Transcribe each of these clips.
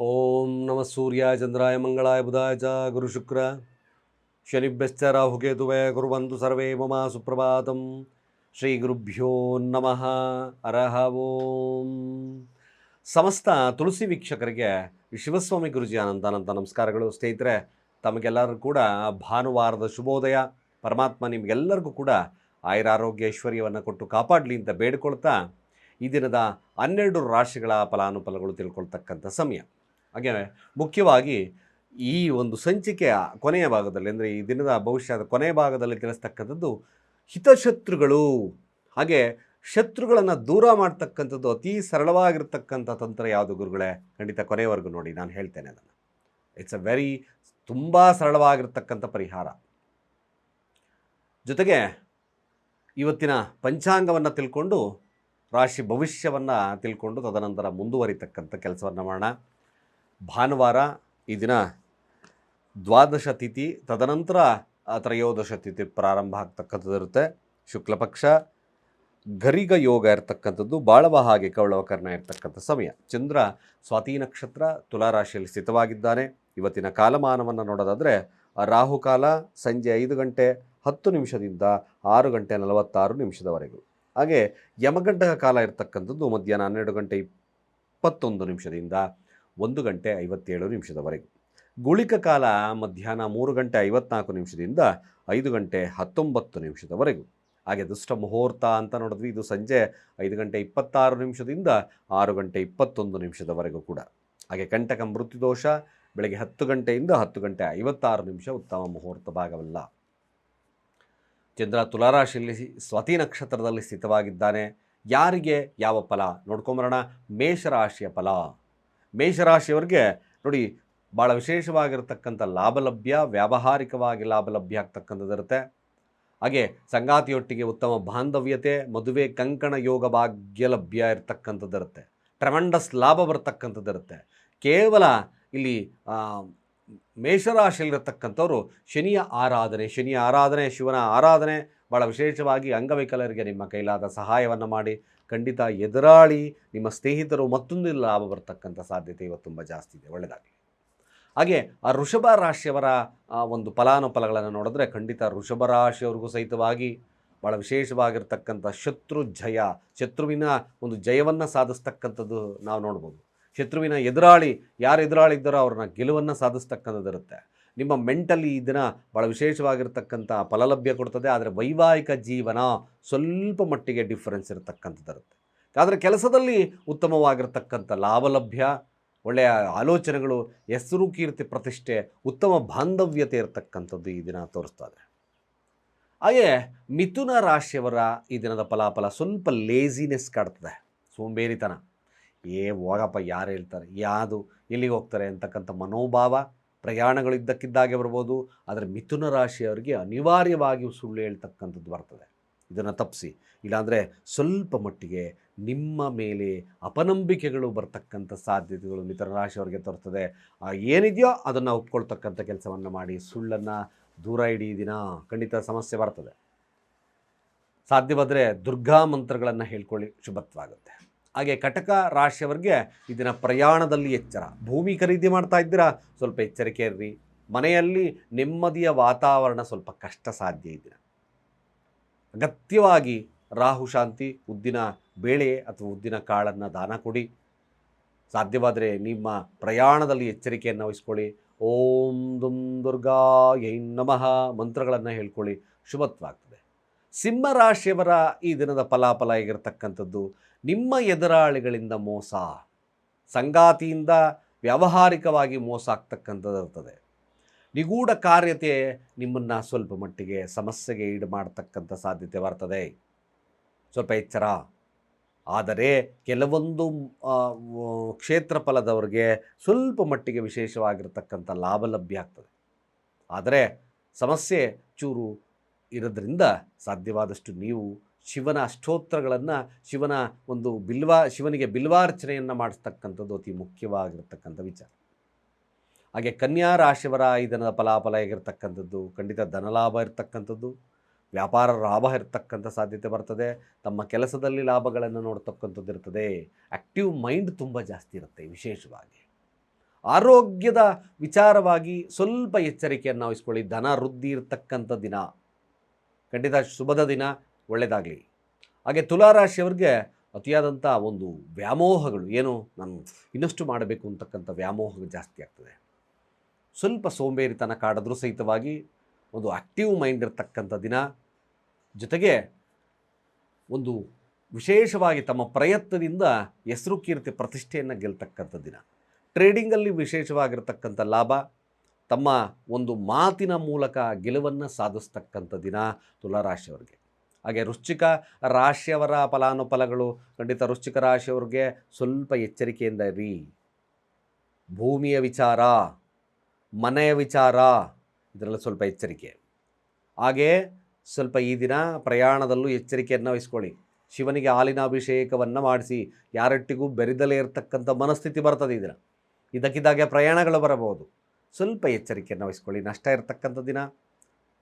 ಓಂ ನಮ ಸೂರ್ಯ ಚಂದ್ರಾಯ, ಮಂಗಳಾಯ, ಬುಧಾಯ ಚ, ಗುರು ಶುಕ್ರ. ಶನಿಭ್ಯಶ್ಚ, ರಾಹುಕೇತುವೆ ಕುರುವಂತು ಸರ್ವೇ ಮಮ ಸುಪ್ರಭಾತಂ. ಶ್ರೀ ಗುರುಭ್ಯೋ ನಮಃ. ಅರಹ ಓಂ. ಸಮಸ್ತ ತುಳಸಿ ವೀಕ್ಷಕರಿಗೆ ಶಿವಸ್ವಾಮಿ ಗುರುಜಿ ಅನಂತಾನಂತ ಅನಂತ ನಮಸ್ಕಾರಗಳು. ಸ್ನೇಹಿತರೆ, ತಮಗೆಲ್ಲರೂ ಕೂಡ ಭಾನುವಾರದ ಶುಭೋದಯ. ಪರಮಾತ್ಮ ನಿಮಗೆಲ್ಲರಿಗೂ ಕೂಡ ಆಯುರಾರೋಗ್ಯ ಐಶ್ವರ್ಯವನ್ನು ಕೊಟ್ಟು ಕಾಪಾಡಲಿ ಅಂತ ಬೇಡಿಕೊಳ್ತಾ ಈ ದಿನದ ಹನ್ನೆರಡು ರಾಶಿಗಳ ಫಲಾನುಫಲಗಳು ತಿಳ್ಕೊಳ್ತಕ್ಕಂಥ ಸಮಯ. ಹಾಗೆ ಮುಖ್ಯವಾಗಿ ಈ ಒಂದು ಸಂಚಿಕೆಯ ಕೊನೆಯ ಭಾಗದಲ್ಲಿ, ಅಂದರೆ ಈ ದಿನದ ಭವಿಷ್ಯದ ಕೊನೆಯ ಭಾಗದಲ್ಲಿ ತಿಳಿಸ್ತಕ್ಕಂಥದ್ದು ಹಿತಶತ್ರುಗಳು. ಹಾಗೆ ಶತ್ರುಗಳನ್ನು ದೂರ ಮಾಡ್ತಕ್ಕಂಥದ್ದು ಅತಿ ಸರಳವಾಗಿರ್ತಕ್ಕಂಥ ತಂತ್ರ ಯಾವುದು ಗುರುಗಳೇ? ಖಂಡಿತ ಕೊನೆಯವರೆಗೂ ನೋಡಿ, ನಾನು ಹೇಳ್ತೇನೆ ಅದನ್ನು. ಇಟ್ಸ್ ಅ ವೆರಿ ತುಂಬ ಸರಳವಾಗಿರ್ತಕ್ಕಂಥ ಪರಿಹಾರ. ಜೊತೆಗೆ ಇವತ್ತಿನ ಪಂಚಾಂಗವನ್ನು ತಿಳ್ಕೊಂಡು, ರಾಶಿ ಭವಿಷ್ಯವನ್ನು ತಿಳ್ಕೊಂಡು ತದನಂತರ ಮುಂದುವರಿತಕ್ಕಂಥ ಕೆಲಸವನ್ನು ಮಾಡೋಣ. ಭಾನುವಾರ ಈ ದಿನ ದ್ವಾದಶ ತಿಥಿ, ತದನಂತರ ತ್ರಯೋದಶ ತಿಥಿ ಪ್ರಾರಂಭ ಆಗ್ತಕ್ಕಂಥದ್ದು ಇರುತ್ತೆ. ಶುಕ್ಲಪಕ್ಷ, ಗರಿಗ ಯೋಗ ಇರ್ತಕ್ಕಂಥದ್ದು, ಬಾಳವ ಹಾಗೆ ಕವಳವ ಕರ್ಣ ಇರ್ತಕ್ಕಂಥ ಸಮಯ. ಚಂದ್ರ ಸ್ವಾತಿ ನಕ್ಷತ್ರ ತುಲಾರಾಶಿಯಲ್ಲಿ ಸ್ಥಿತವಾಗಿದ್ದಾನೆ. ಇವತ್ತಿನ ಕಾಲಮಾನವನ್ನು ನೋಡೋದಾದರೆ ರಾಹುಕಾಲ ಸಂಜೆ ಐದು ಗಂಟೆ ಹತ್ತು ನಿಮಿಷದಿಂದ ಆರು ಗಂಟೆ ನಲವತ್ತಾರು ನಿಮಿಷದವರೆಗೂ. ಹಾಗೆ ಯಮಗಂಟಕ ಕಾಲ ಇರ್ತಕ್ಕಂಥದ್ದು ಮಧ್ಯಾಹ್ನ ಹನ್ನೆರಡು ಗಂಟೆ ಇಪ್ಪತ್ತೊಂದು ನಿಮಿಷದಿಂದ ಒಂದು ಗಂಟೆ ಐವತ್ತೇಳು ನಿಮಿಷದವರೆಗೂ. ಗುಳಿಕ ಕಾಲ ಮಧ್ಯಾಹ್ನ ಮೂರು ಗಂಟೆ ಐವತ್ನಾಲ್ಕು ನಿಮಿಷದಿಂದ ಐದು ಗಂಟೆ ಹತ್ತೊಂಬತ್ತು ನಿಮಿಷದವರೆಗೂ. ಹಾಗೆ ದುಷ್ಟ ಮುಹೂರ್ತ ಅಂತ ನೋಡಿದ್ವಿ, ಇದು ಸಂಜೆ ಐದು ಗಂಟೆ ಇಪ್ಪತ್ತಾರು ನಿಮಿಷದಿಂದ ಆರು ಗಂಟೆ ಇಪ್ಪತ್ತೊಂದು ನಿಮಿಷದವರೆಗೂ ಕೂಡ. ಹಾಗೆ ಕಂಟಕ ಮೃತ್ಯುದೋಷ, ಬೆಳಗ್ಗೆ ಹತ್ತು ಗಂಟೆಯಿಂದ ಹತ್ತು ಗಂಟೆ ಐವತ್ತಾರು ನಿಮಿಷ ಉತ್ತಮ ಮುಹೂರ್ತ ಭಾಗವಲ್ಲ. ಚಂದ್ರ ತುಲಾರಾಶಿಯಲ್ಲಿ ಸ್ವತಿ ನಕ್ಷತ್ರದಲ್ಲಿ ಸ್ಥಿತವಾಗಿದ್ದಾನೆ. ಯಾರಿಗೆ? ಯಾವ ಫಲ? ನೋಡ್ಕೊಂಬರೋಣ. ಮೇಷರಾಶಿಯ ಫಲ. ಮೇಷರಾಶಿಯವರಿಗೆ ನೋಡಿ ಭಾಳ ವಿಶೇಷವಾಗಿರತಕ್ಕಂಥ ಲಾಭ ಲಭ್ಯ ವ್ಯಾವಹಾರಿಕವಾಗಿ ಲಾಭಲಭ್ಯ ಆಗ್ತಕ್ಕಂಥದ್ದಿರುತ್ತೆ ಹಾಗೆ ಸಂಗಾತಿಯೊಟ್ಟಿಗೆ ಉತ್ತಮ ಬಾಂಧವ್ಯತೆ, ಮದುವೆ ಕಂಕಣ ಯೋಗ ಭಾಗ್ಯ ಲಭ್ಯ ಇರತಕ್ಕಂಥದ್ದಿರುತ್ತೆ ಟ್ರಮೆಂಡಸ್ ಲಾಭ ಬರ್ತಕ್ಕಂಥದ್ದು ಇರುತ್ತೆ. ಕೇವಲ ಇಲ್ಲಿ ಮೇಷರಾಶಿಯಲ್ಲಿರತಕ್ಕಂಥವ್ರು ಶನಿಯ ಆರಾಧನೆ ಶನಿಯ ಆರಾಧನೆ, ಶಿವನ ಆರಾಧನೆ ಭಾಳ ವಿಶೇಷವಾಗಿ ಅಂಗವಿಕಲರಿಗೆ ನಿಮ್ಮ ಕೈಲಾದ ಸಹಾಯವನ್ನು ಮಾಡಿ. ಖಂಡಿತ ಎದುರಾಳಿ ನಿಮ್ಮ ಸ್ನೇಹಿತರು ಮತ್ತೊಂದು ಲಾಭ ಬರ್ತಕ್ಕಂಥ ಸಾಧ್ಯತೆ ಇವತ್ತು ತುಂಬ ಜಾಸ್ತಿ ಇದೆ. ಒಳ್ಳೆಯದಾಗಲಿ ಹಾಗೆ ಆ ಋಷಭ ರಾಶಿಯವರ ಒಂದು ಫಲಾನುಫಲಗಳನ್ನು ನೋಡಿದ್ರೆ ಖಂಡಿತ ಋಷಭ ರಾಶಿಯವ್ರಿಗೂ ಸಹಿತವಾಗಿ ಭಾಳ ವಿಶೇಷವಾಗಿರ್ತಕ್ಕಂಥ ಶತ್ರು ಜಯ ಶತ್ರುವಿನ ಒಂದು ಜಯವನ್ನು ಸಾಧಿಸ್ತಕ್ಕಂಥದ್ದು ನಾವು ನೋಡ್ಬೋದು. ಶತ್ರುವಿನ ಎದುರಾಳಿ ಯಾರು ಎದುರಾಳಿ ಇದ್ದಾರೋ ಅವ್ರನ್ನ ಗೆಲುವನ್ನು ಸಾಧಿಸ್ತಕ್ಕಂಥದ್ದಿರುತ್ತೆ. ನಿಮ್ಮ ಮೆಂಟಲಿ ಈ ದಿನ ಭಾಳ ವಿಶೇಷವಾಗಿರ್ತಕ್ಕಂಥ ಫಲಲಭ್ಯ ಕೊಡ್ತದೆ, ಆದರೆ ವೈವಾಹಿಕ ಜೀವನ ಸ್ವಲ್ಪ ಮಟ್ಟಿಗೆ ಡಿಫ್ರೆನ್ಸ್ ಇರತಕ್ಕಂಥದ್ದಿರುತ್ತೆ. ಆದರೆ ಕೆಲಸದಲ್ಲಿ ಉತ್ತಮವಾಗಿರ್ತಕ್ಕಂಥ ಲಾಭಲಭ್ಯ, ಒಳ್ಳೆಯ ಆಲೋಚನೆಗಳು, ಹೆಸರು ಕೀರ್ತಿ, ಪ್ರತಿಷ್ಠೆ, ಉತ್ತಮ ಬಾಂಧವ್ಯತೆ ಇರತಕ್ಕಂಥದ್ದು ಈ ದಿನ ತೋರಿಸ್ತದೆ ಹಾಗೆ ಮಿಥುನ ರಾಶಿಯವರ ಈ ದಿನದ ಫಲಾಫಲ ಸ್ವಲ್ಪ ಲೇಜಿನೆಸ್ ಕಾಡ್ತದೆ. ಸೋಂಬೇರಿತನ. ಏ ಹೋಗಪ್ಪ ಯಾರು ಹೇಳ್ತಾರೆ? ಯಾವುದು ಎಲ್ಲಿಗೆ ಹೋಗ್ತಾರೆ ಅಂತಕ್ಕಂಥ ಮನೋಭಾವ ಪ್ರಯಾಣಗಳು ಇದ್ದಕ್ಕಿದ್ದಾಗೆ ಬರ್ಬೋದು, ಆದರೆ ಮಿಥುನ ರಾಶಿಯವರಿಗೆ ಅನಿವಾರ್ಯವಾಗಿಯೂ ಸುಳ್ಳು ಹೇಳ್ತಕ್ಕಂಥದ್ದು ಬರ್ತದೆ. ಇದನ್ನು ತಪ್ಪಿಸಿ. ಇಲ್ಲಾಂದರೆ ಸ್ವಲ್ಪ ಮಟ್ಟಿಗೆ ನಿಮ್ಮ ಮೇಲೆ ಅಪನಂಬಿಕೆಗಳು ಬರ್ತಕ್ಕಂಥ ಸಾಧ್ಯತೆಗಳು ಮಿಥುನ ರಾಶಿಯವರಿಗೆ ತೋರ್ತದೆ. ಏನಿದೆಯೋ ಅದನ್ನು ಒಪ್ಕೊಳ್ತಕ್ಕಂಥ ಕೆಲಸವನ್ನು ಮಾಡಿ, ಸುಳ್ಳನ್ನು ದೂರ ಇಡೀ ದಿನ. ಖಂಡಿತ ಸಮಸ್ಯೆ ಬರ್ತದೆ. ಸಾಧ್ಯವಾದರೆ ದುರ್ಗಾ ಮಂತ್ರಗಳನ್ನು ಹೇಳ್ಕೊಳ್ಳಿ. ಶುಭತ್ವಾಗುತ್ತೆ ಹಾಗೆ ಕಟಕ ರಾಶಿಯವರಿಗೆ ಇದನ್ನು ಪ್ರಯಾಣದಲ್ಲಿ ಎಚ್ಚರ. ಭೂಮಿ ಖರೀದಿ ಮಾಡ್ತಾ ಇದ್ದೀರಾ? ಸ್ವಲ್ಪ ಎಚ್ಚರಿಕೆ ಇರ್ರಿ. ಮನೆಯಲ್ಲಿ ನೆಮ್ಮದಿಯ ವಾತಾವರಣ ಸ್ವಲ್ಪ ಕಷ್ಟ ಸಾಧ್ಯ ಇದ್ದೀರ ಅಗತ್ಯವಾಗಿ ರಾಹು ಶಾಂತಿ, ಉದ್ದಿನ ಬೇಳೆ ಅಥವಾ ಉದ್ದಿನ ಕಾಳನ್ನು ದಾನ ಕೊಡಿ. ಸಾಧ್ಯವಾದರೆ ನಿಮ್ಮ ಪ್ರಯಾಣದಲ್ಲಿ ಎಚ್ಚರಿಕೆಯನ್ನು ವಹಿಸ್ಕೊಳ್ಳಿ. ಓಂ ದುಂ ದುರ್ಗಾ ಯೈ ನಮಃ ಮಂತ್ರಗಳನ್ನು ಹೇಳ್ಕೊಳ್ಳಿ. ಶುಭತ್ವ ಆಗ್ತದೆ. ಸಿಂಹರಾಶಿಯವರ ಈ ದಿನದ ಫಲಾಫಲ ಆಗಿರತಕ್ಕಂಥದ್ದು ನಿಮ್ಮ ಎದುರಾಳಿಗಳಿಂದ ಮೋಸ, ಸಂಗಾತಿಯಿಂದ ವ್ಯಾವಹಾರಿಕವಾಗಿ ಮೋಸ ಆಗ್ತಕ್ಕಂಥದ್ದಿರ್ತದೆ ನಿಗೂಢ ಕಾರ್ಯತೆ ನಿಮ್ಮನ್ನು ಸ್ವಲ್ಪ ಮಟ್ಟಿಗೆ ಸಮಸ್ಯೆಗೆ ಈಡು ಮಾಡತಕ್ಕಂಥ ಸಾಧ್ಯತೆ ಬರ್ತದೆ. ಸ್ವಲ್ಪ ಎಚ್ಚರ. ಆದರೆ ಕೆಲವೊಂದು ಕ್ಷೇತ್ರಫಲದವ್ರಿಗೆ ಕ್ಷೇತ್ರ ಫಲದವರಿಗೆ ಸ್ವಲ್ಪ ಮಟ್ಟಿಗೆ ವಿಶೇಷವಾಗಿರ್ತಕ್ಕಂಥ ಲಾಭ ಲಭ್ಯ ಆಗ್ತದೆ. ಆದರೆ ಸಮಸ್ಯೆ ಚೂರು ಇರೋದ್ರಿಂದ ಸಾಧ್ಯವಾದಷ್ಟು ನೀವು ಶಿವನ ಅಷ್ಟೋತ್ರಗಳನ್ನು, ಶಿವನ ಒಂದು ಬಿಲ್ವಾ, ಶಿವನಿಗೆ ಬಿಲ್ವಾರ್ಚನೆಯನ್ನು ಮಾಡಿಸ್ತಕ್ಕಂಥದ್ದು ಅತಿ ಮುಖ್ಯವಾಗಿರ್ತಕ್ಕಂಥ ವಿಚಾರ. ಹಾಗೆ ಕನ್ಯಾ ರಾಶಿಯವರ ಈ ದಿನದ ಫಲಾಫಲ ಆಗಿರ್ತಕ್ಕಂಥದ್ದು ಖಂಡಿತ ಧನಲಾಭ ಇರತಕ್ಕಂಥದ್ದು, ವ್ಯಾಪಾರ ಲಾಭ ಇರತಕ್ಕಂಥ ಸಾಧ್ಯತೆ ಬರ್ತದೆ, ತಮ್ಮ ಕೆಲಸದಲ್ಲಿ ಲಾಭಗಳನ್ನು ನೋಡ್ತಕ್ಕಂಥದ್ದು ಇರ್ತದೆ ಆ್ಯಕ್ಟಿವ್ ಮೈಂಡ್ ತುಂಬ ಜಾಸ್ತಿ ಇರುತ್ತೆ ವಿಶೇಷವಾಗಿ. ಆರೋಗ್ಯದ ವಿಚಾರವಾಗಿ ಸ್ವಲ್ಪ ಎಚ್ಚರಿಕೆಯನ್ನು ವಹಿಸ್ಕೊಳ್ಳಿ, ಧನ ವೃದ್ಧಿ ಇರತಕ್ಕಂಥ ದಿನ. ಖಂಡಿತ ಶುಭದ ದಿನ ಒಳ್ಳೆಯದಾಗಲಿ ಹಾಗೆ ತುಲಾರಾಶಿಯವ್ರಿಗೆ ಅತಿಯಾದಂಥ ಒಂದು ವ್ಯಾಮೋಹಗಳು, ಏನು ನಾನು ಇನ್ನಷ್ಟು ಮಾಡಬೇಕು ಅಂತಕ್ಕಂಥ ವ್ಯಾಮೋಹ ಜಾಸ್ತಿ ಆಗ್ತದೆ. ಸ್ವಲ್ಪ ಸೋಂಬೇರಿತನ ಕಾಡಿದ್ರೂ ಸಹಿತವಾಗಿ ಒಂದು ಆಕ್ಟಿವ್ ಮೈಂಡ್ ಇರತಕ್ಕಂಥ ದಿನ, ಜೊತೆಗೆ ಒಂದು ವಿಶೇಷವಾಗಿ ತಮ್ಮ ಪ್ರಯತ್ನದಿಂದ ಹೆಸರು ಕೀರ್ತಿ ಪ್ರತಿಷ್ಠೆಯನ್ನು ಗೆಲ್ತಕ್ಕಂಥ ದಿನ. ಟ್ರೇಡಿಂಗಲ್ಲಿ ವಿಶೇಷವಾಗಿರ್ತಕ್ಕಂಥ ಲಾಭ, ತಮ್ಮ ಒಂದು ಮಾತಿನ ಮೂಲಕ ಗೆಲುವನ್ನು ಸಾಧಿಸ್ತಕ್ಕಂಥ ದಿನ ತುಲಾರಾಶಿಯವರಿಗೆ. ಹಾಗೆ ವೃಶ್ಚಿಕ ರಾಶಿಯವರ ಫಲಾನುಫಲಗಳು, ಖಂಡಿತ ವೃಶ್ಚಿಕ ರಾಶಿಯವ್ರಿಗೆ ಸ್ವಲ್ಪ ಎಚ್ಚರಿಕೆಯಿಂದ ಇರಿ ಭೂಮಿಯ ವಿಚಾರ, ಮನೆಯ ವಿಚಾರ ಇದರಲ್ಲಿ ಸ್ವಲ್ಪ ಎಚ್ಚರಿಕೆ. ಹಾಗೇ ಸ್ವಲ್ಪ ಈ ದಿನ ಪ್ರಯಾಣದಲ್ಲೂ ಎಚ್ಚರಿಕೆಯನ್ನು ವಹಿಸ್ಕೊಳ್ಳಿ. ಶಿವನಿಗೆ ಹಾಲಿನ ಅಭಿಷೇಕವನ್ನು ಮಾಡಿಸಿ, ಯಾರೊಟ್ಟಿಗೂ ಬೆರೆದಲೇ ಇರತಕ್ಕಂಥ ಮನಸ್ಥಿತಿ ಬರ್ತದೆ ಈ ದಿನ. ಇದಕ್ಕಿದ್ದಾಗೆ ಪ್ರಯಾಣಗಳು ಬರಬಹುದು. ಸ್ವಲ್ಪ ಎಚ್ಚರಿಕೆಯನ್ನು ವಹಿಸ್ಕೊಳ್ಳಿ. ನಷ್ಟ ಇರತಕ್ಕಂಥ ದಿನ.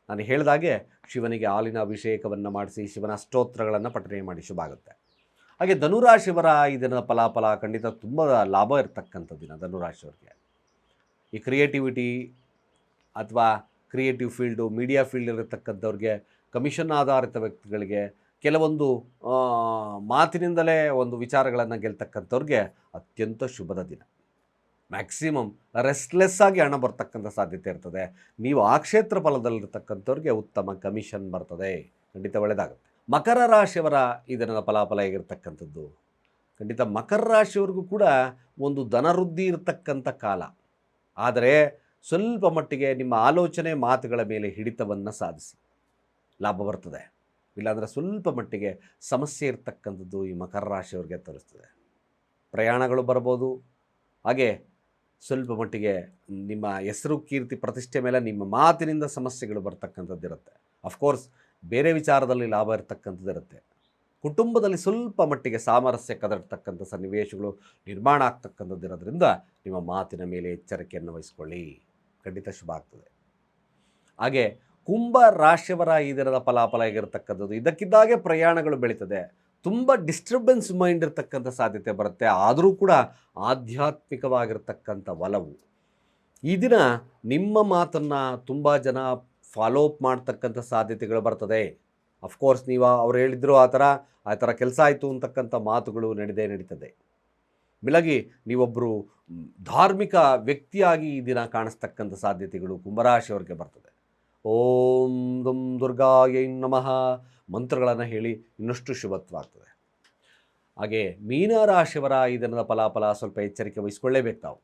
ನಾನು ಹೇಳಿದಾಗೆ ಶಿವನಿಗೆ ಹಾಲಿನ ಅಭಿಷೇಕವನ್ನು ಮಾಡಿಸಿ ಶಿವನ ಸ್ತೋತ್ರಗಳನ್ನು ಪಠನೆ ಮಾಡಿ ಶುಭ ಆಗುತ್ತೆ. ಹಾಗೆ ಧನುರಾಶಿಯವರ ಈ ದಿನದ ಫಲಾಫಲ ಖಂಡಿತ ತುಂಬ ಲಾಭ ಇರತಕ್ಕಂಥ ದಿನ ಧನುರಾಶಿಯವರಿಗೆ. ಈ ಕ್ರಿಯೇಟಿವಿಟಿ ಅಥವಾ ಕ್ರಿಯೇಟಿವ್ ಫೀಲ್ಡು ಮೀಡಿಯಾ ಫೀಲ್ಡ್ ಇರತಕ್ಕಂಥವ್ರಿಗೆ ಕಮಿಷನ್ ಆಧಾರಿತ ವ್ಯಕ್ತಿಗಳಿಗೆ, ಕೆಲವೊಂದು ಮಾತಿನಿಂದಲೇ ಒಂದು ವಿಚಾರಗಳನ್ನು ಗೆಲ್ತಕ್ಕಂಥವ್ರಿಗೆ ಅತ್ಯಂತ ಶುಭದ ದಿನ. ಮ್ಯಾಕ್ಸಿಮಮ್ ರೆಸ್ಟ್ಲೆಸ್ ಆಗಿ ಹಣ ಬರ್ತಕ್ಕಂಥ ಸಾಧ್ಯತೆ ಇರ್ತದೆ. ನೀವು ಆ ಕ್ಷೇತ್ರ ಫಲದಲ್ಲಿರ್ತಕ್ಕಂಥವ್ರಿಗೆ ಉತ್ತಮ ಕಮಿಷನ್ ಬರ್ತದೆ. ಖಂಡಿತ ಒಳ್ಳೆಯದಾಗುತ್ತೆ ಮಕರ ರಾಶಿಯವರ ದಿನದ ಫಲಾಫಲ ಹೇಗಿರ್ತಕ್ಕಂಥದ್ದು? ಖಂಡಿತ ಮಕರ ರಾಶಿಯವ್ರಿಗೂ ಕೂಡ ಒಂದು ಧನವೃದ್ಧಿ ಇರತಕ್ಕಂಥ ಕಾಲ. ಆದರೆ ಸ್ವಲ್ಪ ಮಟ್ಟಿಗೆ ನಿಮ್ಮ ಆಲೋಚನೆ ಮಾತುಗಳ ಮೇಲೆ ಹಿಡಿತವನ್ನು ಸಾಧಿಸಿ. ಲಾಭ ಬರ್ತದೆ. ಇಲ್ಲಾಂದರೆ ಸ್ವಲ್ಪ ಮಟ್ಟಿಗೆ ಸಮಸ್ಯೆ ಇರತಕ್ಕಂಥದ್ದು ಈ ಮಕರ ರಾಶಿಯವ್ರಿಗೆ ತೋರಿಸ್ತದೆ. ಪ್ರಯಾಣಗಳು ಬರ್ಬೋದು. ಹಾಗೆ ಸ್ವಲ್ಪ ಮಟ್ಟಿಗೆ ನಿಮ್ಮ ಹೆಸರು, ಕೀರ್ತಿ, ಪ್ರತಿಷ್ಠೆ ಮೇಲೆ ನಿಮ್ಮ ಮಾತಿನಿಂದ ಸಮಸ್ಯೆಗಳು ಬರ್ತಕ್ಕಂಥದ್ದಿರುತ್ತೆ ಅಫ್ಕೋರ್ಸ್ ಬೇರೆ ವಿಚಾರದಲ್ಲಿ ಲಾಭ ಇರತಕ್ಕಂಥದ್ದಿರುತ್ತೆ ಕುಟುಂಬದಲ್ಲಿ ಸ್ವಲ್ಪ ಮಟ್ಟಿಗೆ ಸಾಮರಸ್ಯ ಕದರ್ತಕ್ಕಂಥ ಸನ್ನಿವೇಶಗಳು ನಿರ್ಮಾಣ ಆಗ್ತಕ್ಕಂಥದ್ದಿರೋದ್ರಿಂದ ನಿಮ್ಮ ಮಾತಿನ ಮೇಲೆ ಎಚ್ಚರಿಕೆಯನ್ನು ವಹಿಸ್ಕೊಳ್ಳಿ. ಖಂಡಿತ ಶುಭ ಆಗ್ತದೆ. ಹಾಗೆ ಕುಂಭ ರಾಶಿಯವರ ಈ ದಿನದ ಫಲಾಫಲ ಆಗಿರತಕ್ಕಂಥದ್ದು, ಇದಕ್ಕಿದ್ದಾಗೆ ಪ್ರಯಾಣಗಳು ಬೆಳೀತದೆ. ತುಂಬ ಡಿಸ್ಟರ್ಬೆನ್ಸ್ ಮೈಂಡ್ ಇರತಕ್ಕಂಥ ಸಾಧ್ಯತೆ ಬರುತ್ತೆ. ಆದರೂ ಕೂಡ ಆಧ್ಯಾತ್ಮಿಕವಾಗಿರ್ತಕ್ಕಂಥ ಒಲವು. ಈ ದಿನ ನಿಮ್ಮ ಮಾತನ್ನು ತುಂಬ ಜನ ಫಾಲೋ ಅಪ್ ಮಾಡ್ತಕ್ಕಂಥ ಸಾಧ್ಯತೆಗಳು ಬರ್ತದೆ. ಅಫ್ಕೋರ್ಸ್ ನೀವು ಅವ್ರು ಹೇಳಿದ್ರು ಆ ಥರ ಆ ಥರ ಕೆಲಸ ಆಯಿತು ಅಂತಕ್ಕಂಥ ಮಾತುಗಳು ನಡೆದೇ ನಡೀತದೆ. ಬೆಳಗಿ ನೀವೊಬ್ಬರು ಧಾರ್ಮಿಕ ವ್ಯಕ್ತಿಯಾಗಿ ಈ ದಿನ ಕಾಣಿಸ್ತಕ್ಕಂಥ ಸಾಧ್ಯತೆಗಳು ಕುಂಭರಾಶಿಯವರಿಗೆ ಬರ್ತದೆ. ಓಂ ದುಂ ದುರ್ಗಾಯೈ ನಮಃ. ಮಂತ್ರಗಳನ್ನು ಹೇಳಿ ಇನ್ನಷ್ಟು ಶುಭತ್ವ ಆಗ್ತದೆ ಹಾಗೆ ಮೀನರಾಶಿಯವರ ಈ ದಿನದ ಫಲಾಫಲ ಸ್ವಲ್ಪ ಎಚ್ಚರಿಕೆ ವಹಿಸ್ಕೊಳ್ಳೇಬೇಕು ತಾವು.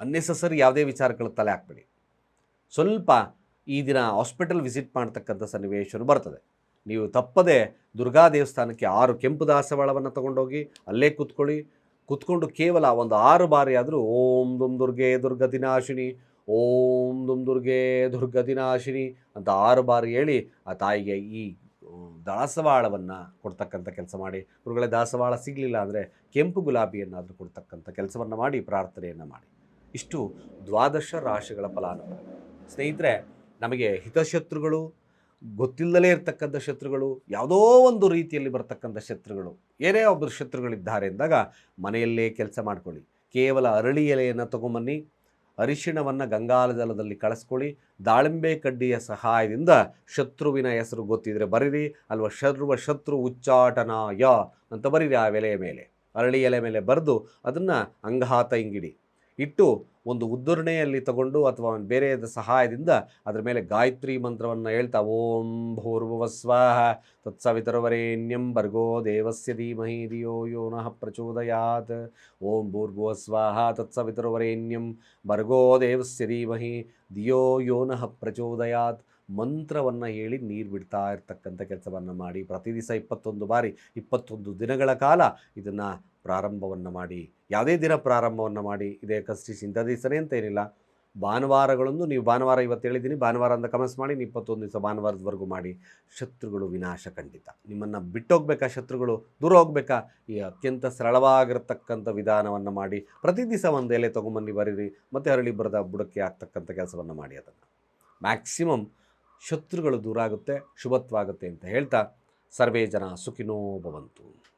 ಅನ್ನೆಸಸರಿ ಯಾವುದೇ ವಿಚಾರಗಳು ತಲೆ ಹಾಕ್ಬೇಡಿ. ಸ್ವಲ್ಪ ಈ ದಿನ ಹಾಸ್ಪಿಟಲ್ ವಿಸಿಟ್ ಮಾಡ್ತಕ್ಕಂಥ ಸನ್ನಿವೇಶನು ಬರ್ತದೆ. ನೀವು ತಪ್ಪದೆ ದುರ್ಗಾ ದೇವಸ್ಥಾನಕ್ಕೆ ಆರು ಕೆಂಪು ದಾಸವಾಳವನ್ನು ತಗೊಂಡೋಗಿ ಅಲ್ಲೇ ಕೂತ್ಕೊಳ್ಳಿ. ಕೂತ್ಕೊಂಡು ಕೇವಲ ಒಂದು ಆರು ಬಾರಿ ಆದರೂ ಓಂ ದುಮ್ ದುರ್ಗೆ ದುರ್ಗದಿನಾಶಿನಿ ಓಂ ದುಮ್ ದುರ್ಗೆ ದಿನಾಶಿನಿ ಅಂತ ಆರು ಬಾರಿ ಹೇಳಿ ಆ ತಾಯಿಗೆ ಈ ದಾಸವಾಳವನ್ನು ಕೊಡ್ತಕ್ಕಂಥ ಕೆಲಸ ಮಾಡಿ, ಗುರುಗಳೇ ದಾಸವಾಳ ಸಿಗಲಿಲ್ಲ ಅಂದರೆ ಕೆಂಪು ಗುಲಾಬಿಯನ್ನಾದರೂ ಕೊಡ್ತಕ್ಕಂಥ ಕೆಲಸವನ್ನು ಮಾಡಿ, ಪ್ರಾರ್ಥನೆಯನ್ನು ಮಾಡಿ. ಇಷ್ಟು ದ್ವಾದಶ ರಾಶಿಗಳ ಫಲಾನುಭವ ಸ್ನೇಹಿತರೆ, ನಮಗೆ ಹಿತಶತ್ರುಗಳು ಗೊತ್ತಿಲ್ಲದಲೇ ಇರತಕ್ಕಂಥ ಶತ್ರುಗಳು, ಯಾವುದೋ ಒಂದು ರೀತಿಯಲ್ಲಿ ಬರ್ತಕ್ಕಂಥ ಶತ್ರುಗಳು, ಏನೇ ಒಬ್ಬರು ಶತ್ರುಗಳಿದ್ದಾರೆ ಅಂದಾಗ ಮನೆಯಲ್ಲೇ ಕೆಲಸ ಮಾಡ್ಕೊಳ್ಳಿ. ಕೇವಲ ಅರಳಿ ಎಲೆಯನ್ನು ತಗೊಂಬನ್ನಿ ಅರಿಶಿಣವನ್ನು ಗಂಗಾಲಜಲದಲ್ಲಿ ಕಳಿಸ್ಕೊಳ್ಳಿ. ದಾಳಿಂಬೆ ಕಡ್ಡಿಯ ಸಹಾಯದಿಂದ ಶತ್ರುವಿನ ಹೆಸರು ಗೊತ್ತಿದ್ರೆ ಬರೀರಿ, ಅಲ್ವಾ ಶರ್ವ ಶತ್ರು ಉಚ್ಚಾಟನಾಯ ಅಂತ ಬರೀರಿ ಆ ಎಲೆಯ ಮೇಲೆ. ಅರಳಿ ಎಲೆ ಮೇಲೆ ಬರೆದು ಅದನ್ನು ಅಂಗಾತ ಇಂಗಿಡಿ. ಇಟ್ಟು ಒಂದು ಉದ್ಧರಣೆಯಲ್ಲಿ ತಗೊಂಡು ಅಥವಾ ಬೇರೆ ಸಹಾಯದಿಂದ ಅದರ ಮೇಲೆ ಗಾಯತ್ರಿ ಮಂತ್ರವನ್ನು ಹೇಳ್ತಾ, ಓಂ ಭೂರ್ಭುವಸ್ವಾಹ ತತ್ಸವಿತರವರೇಣ್ಯಂ ಭರ್ಗೋ ದೇವಸ್ಯ ಧೀಮಹಿ ಧಿಯೋ ಯೋ ನಃ ಪ್ರಚೋದಯಾತ್. ಓಂ ಭೂರ್ಭುವಸ್ವಾಹ ತತ್ಸವಿತರವರೇಣ್ಯಂ ಭರ್ಗೋ ದೇವಸ್ಯ ಧೀಮಹಿ ಧಿಯೋ ಯೋ ನಃ ಪ್ರಚೋದಯಾತ್. ಮಂತ್ರವನ್ನು ಹೇಳಿ ನೀರು ಬಿಡ್ತಾ ಇರ್ತಕ್ಕಂಥ ಕೆಲಸವನ್ನು ಮಾಡಿ ಪ್ರತಿ ದಿವಸ ಇಪ್ಪತ್ತೊಂದು ಬಾರಿ, ಇಪ್ಪತ್ತೊಂದು ದಿನಗಳ ಕಾಲ ಇದನ್ನು ಪ್ರಾರಂಭವನ್ನು ಮಾಡಿ, ಯಾವುದೇ ದಿನ ಪ್ರಾರಂಭವನ್ನು ಮಾಡಿ, ಇದೇ ಕಷ್ಟ ಇಂಥ ದಿವಸನೇ ಅಂತ ಏನಿಲ್ಲ. ಭಾನುವಾರಗಳೊಂದು ನೀವು ಭಾನುವಾರ ಇವತ್ತು ಹೇಳಿದ್ದೀನಿ, ಭಾನುವಾರ ಅಂತ ಕಮೆಂಟ್ಸ್ ಮಾಡಿ, ನೀವು ಇಪ್ಪತ್ತೊಂದು ದಿವಸ ಭಾನುವಾರದವರೆಗೂ ಮಾಡಿ, ಶತ್ರುಗಳು ವಿನಾಶ ಖಂಡಿತ. ನಿಮ್ಮನ್ನು ಬಿಟ್ಟೋಗ್ಬೇಕಾ ಶತ್ರುಗಳು? ದೂರ ಹೋಗ್ಬೇಕಾ? ಈ ಅತ್ಯಂತ ಸರಳವಾಗಿರತಕ್ಕಂಥ ವಿಧಾನವನ್ನು ಮಾಡಿ, ಪ್ರತಿ ದಿವಸ ಒಂದು ಎಲೆ ತೊಗೊಂಬನ್ನಿ ಬರೀರಿ, ಮತ್ತು ಹರಳಿ ಬರದ ಬುಡಕ್ಕೆ ಆಗ್ತಕ್ಕಂಥ ಕೆಲಸವನ್ನು ಮಾಡಿ ಅದನ್ನು. ಮ್ಯಾಕ್ಸಿಮಮ್ ಶತ್ರುಗಳು ದೂರ ಆಗುತ್ತೆ ಶುಭತ್ವ ಆಗುತ್ತೆ ಅಂತ ಹೇಳ್ತಾ ಸರ್ವೇ ಜನ ಸುಖಿನೋ ಭವಂತು.